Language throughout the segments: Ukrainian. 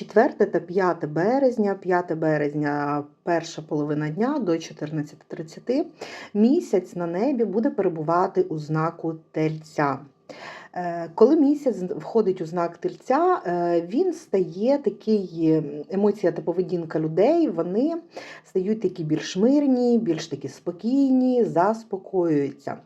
4 та 5 березня, 5 березня, перша половина дня до 14.30 місяць на небі буде перебувати у знаку тельця. Е, Коли місяць входить у знак тельця, е, він стає такий емоція та поведінка людей, вони стають такі більш мирні, більш такі спокійні, заспокоюються.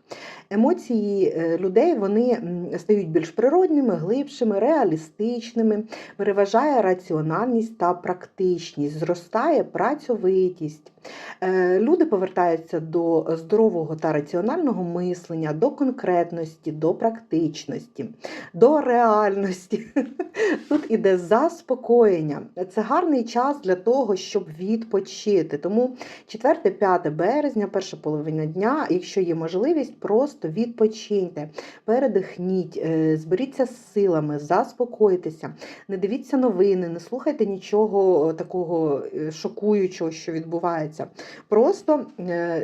Емоції е, людей вони стають більш природними, глибшими, реалістичними, переважає раціональність та практичність, зростає працьовитість. Е, Люди повертаються до здорового та раціонального мислення, до конкретності, до практичності, до реальності. Тут іде заспокоєння. Це гарний час для того, щоб відпочити. Тому 4-5 березня, перша половина дня, якщо є можливість, просто відпочиньте, передихніть, е, зберіться з силами, заспокойтеся, не дивіться новини, не слухайте нічого такого е, шокуючого, що відбувається. Просто е,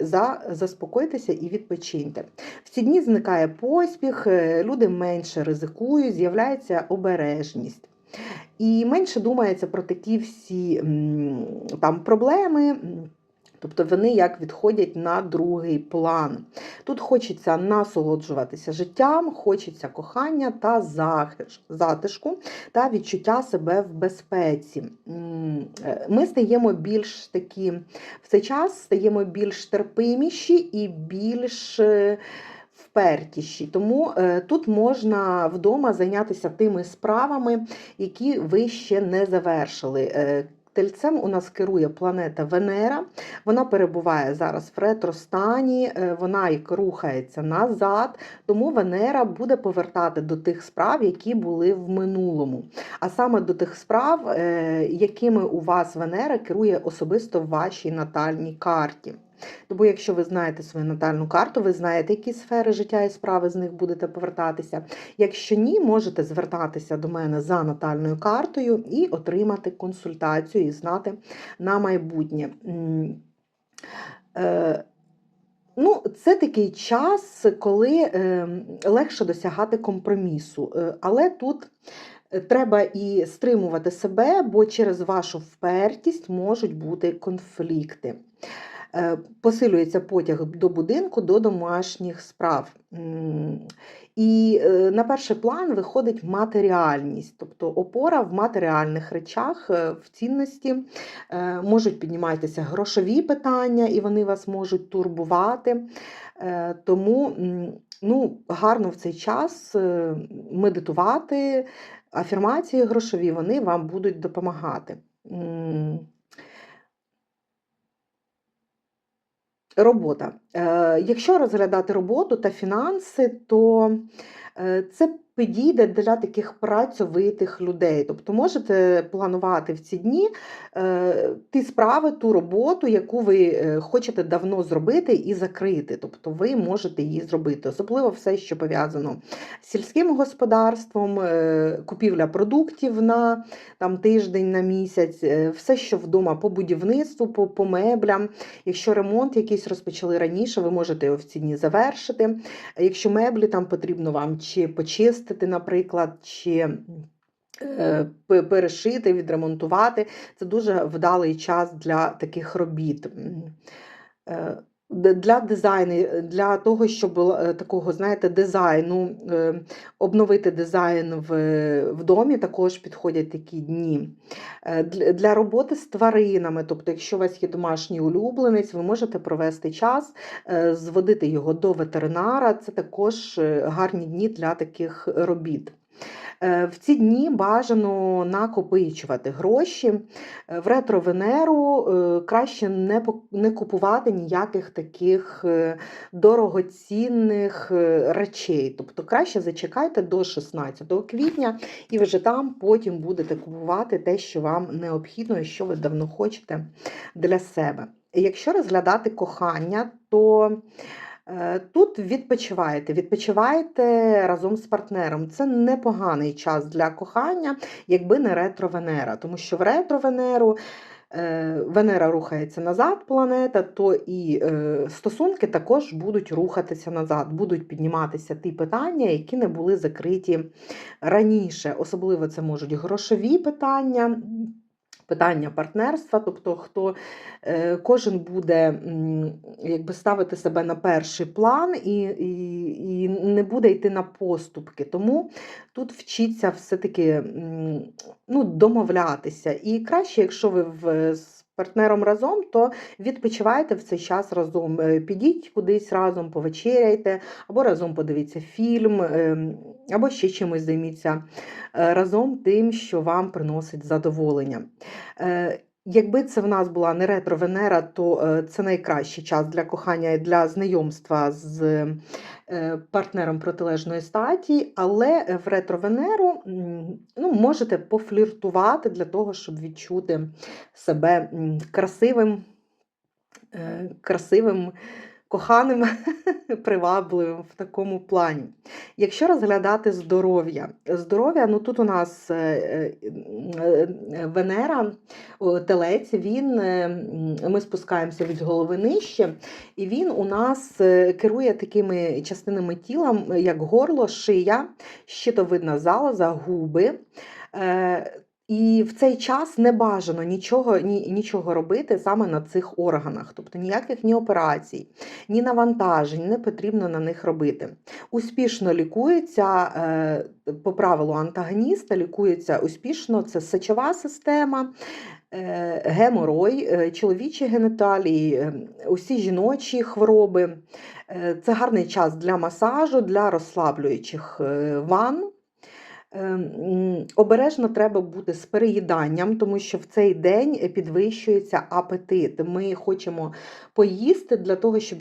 заспокойтеся і відпочиньте. В ці дні зникає поспіх, е, люди менше ризикують, з'являється обережність. І менше думається про такі всі там проблеми. Тобто вони як відходять на другий план. Тут хочеться насолоджуватися життям, хочеться кохання та захиш- затишку та відчуття себе в безпеці. Е, Ми стаємо більш такі в цей час стаємо більш терпиміші і більш е, впертіші. Тому е, тут можна вдома зайнятися тими справами, які ви ще не завершили. Тельцем у нас керує планета Венера. Вона перебуває зараз в ретростані, е, вона як рухається назад, тому Венера буде повертати до тих справ, які були в минулому. А саме до тих справ, е, якими у вас Венера керує особисто в вашій натальній карті. Тому, якщо ви знаєте свою натальну карту, ви знаєте, які сфери життя і справи з них будете повертатися. Якщо ні, можете звертатися до мене за натальною картою і отримати консультацію і знати на майбутнє. Е, Ну, це такий час, коли е, легше досягати компромісу. Е, але тут треба і стримувати себе, бо через вашу впертість можуть бути конфлікти. Е, Посилюється потяг до будинку, до домашніх справ. І е, на перший план виходить матеріальність, тобто опора в матеріальних речах, е, в цінності. Можуть підніматися грошові питання, і вони вас можуть турбувати. Тому ну, гарно в цей час медитувати, афірмації грошові, вони вам будуть допомагати. Робота. Е, Якщо розглядати роботу та фінанси, то це підійде для таких працьовитих людей. Тобто можете планувати в ці дні е, ті справи, ту роботу, яку ви е, хочете давно зробити і закрити. Тобто ви можете її зробити. Особливо все, що пов'язано з сільським господарством, е, купівля продуктів на там, тиждень, на місяць, е, все, що вдома по будівництву, по, по меблям. Якщо ремонт якийсь розпочали раніше, ви можете його в ці дні завершити. Якщо меблі там потрібно вам чи почистити, наприклад, чи е, перешити, відремонтувати, це дуже вдалий час для таких робіт. Для дизайну, для того, щоб е, такого, знаєте, дизайну, е, обновити дизайн в, в домі, також підходять такі дні. Е, Для роботи з тваринами, тобто, якщо у вас є домашній улюбленець, ви можете провести час, зводити його до ветеринара. Це також гарні дні для таких робіт. Е, В ці дні бажано накопичувати гроші. Е, В ретро-венеру е, краще не, купувати ніяких таких дорогоцінних речей. Тобто краще зачекайте до 16 квітня і вже там потім будете купувати те, що вам необхідно і що ви давно хочете для себе. Якщо розглядати кохання, то Тут відпочиваєте, відпочиваєте разом з партнером. Це непоганий час для кохання, якби не ретро-венера, тому що в ретро-венеру е, Венера рухається назад, планета, то і е, стосунки також будуть рухатися назад, будуть підніматися ті питання, які не були закриті раніше. Особливо це можуть грошові питання. Питання партнерства, тобто хто е, кожен буде якби ставити себе на перший план і, і, і не буде йти на поступки. Тому тут вчиться все-таки ну, домовлятися. І краще, якщо ви в, партнером разом, то відпочивайте в цей час разом. Е, Підіть кудись разом, повечеряйте, або разом подивіться фільм, ем, або ще чимось займіться е, разом тим, що вам приносить задоволення. Е, Якби це в нас була не ретро-Венера, то це найкращий час для кохання і для знайомства з партнером протилежної статі, але е, в ретро-Венеру ну, можете пофліртувати для того, щоб відчути себе красивим, е, красивим, коханим, привабливим в такому плані. Якщо розглядати здоров'я, здоров'я, ну тут у нас е, е, Венера, телець, він, е, ми спускаємося від голови нижче, і він у нас керує такими частинами тіла, як горло, шия, щитовидна залоза, губи. І в цей час не бажано нічого, ні, нічого робити саме на цих органах, тобто ніяких ні операцій, ні навантажень не потрібно на них робити. Успішно лікується е, по правилу антагоніста, лікується успішно це сечова система, е, геморой, е, чоловічі геніталії, усі жіночі хвороби. Це гарний час для масажу, для розслаблюючих ванн. Е, м, Обережно треба бути з переїданням, тому що в цей день підвищується апетит. Ми хочемо поїсти для того, щоб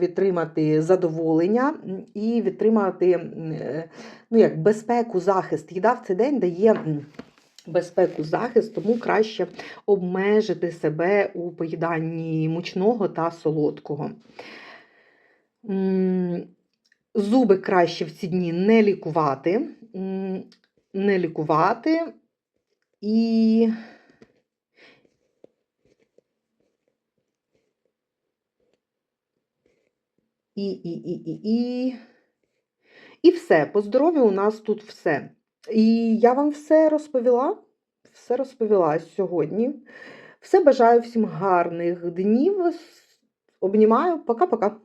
відтримати задоволення і відтримати е, ну, як, безпеку, захист. Їда в цей день дає. Безпеку захист, тому краще обмежити себе у поїданні мучного та солодкого. Зуби краще в ці дні не лікувати, не лікувати і. І, і, і, і, і. І все. По здоров'ю у нас тут все. І я вам все розповіла. Все розповіла сьогодні. Все бажаю всім гарних днів. Обнімаю. Пока-пока.